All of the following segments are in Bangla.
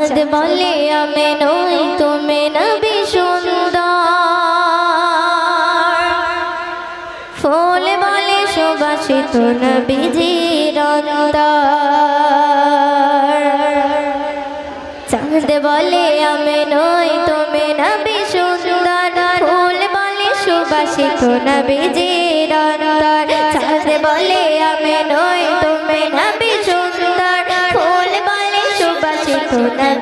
চাঁদ বলে আমি নই তুমি নবী সুন্দর। ফুল বলে সুবাসিত নবীজির চাঁদ বলে আমি নই তুমি নবী সুন্দর। ফুল বলে সুবাসিত নবীজির চাঁদ বলে আমি নই তুমি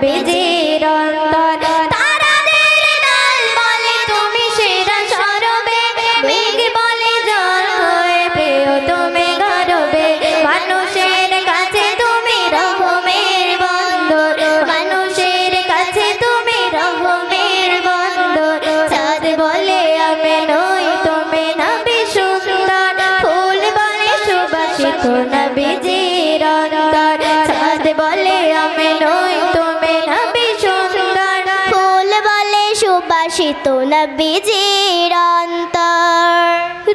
নবীজির অন্তর তারাদের দল বলে তুমি সেরা সরবে মেঘ বলে জল হয়ে প্রিয় তুমি গরবে মানুষের কাছে তুমি রহমের বন্দর মানুষের কাছে তুমি রহমের বন্দর চাঁদ বলে, আমি নই, তুমি নবী সুন্দর। ফুল বলে, সুবাসিত নবীজির সুবাসিত নবীজির অন্তর।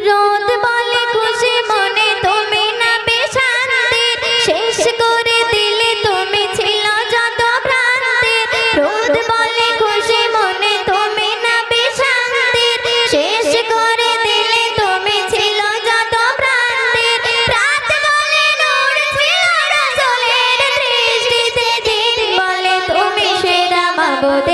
রোদ বলে খুশি মনে তুমি নবী শান্তির শেষ করে দিলে তুমি ছিল যত ভ্রান্তি। রোদ বলে খুশি মনে তুমি নবী শান্তির শেষ করে দিলে তুমি ছিল যত ভ্রান্তি। রাত বলে নূর ছিল রাসূলের দৃষ্টিতে। দিন বলে তুমি সেরা মাবুদের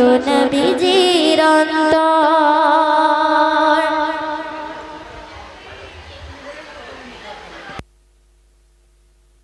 নবীজির অন্তর।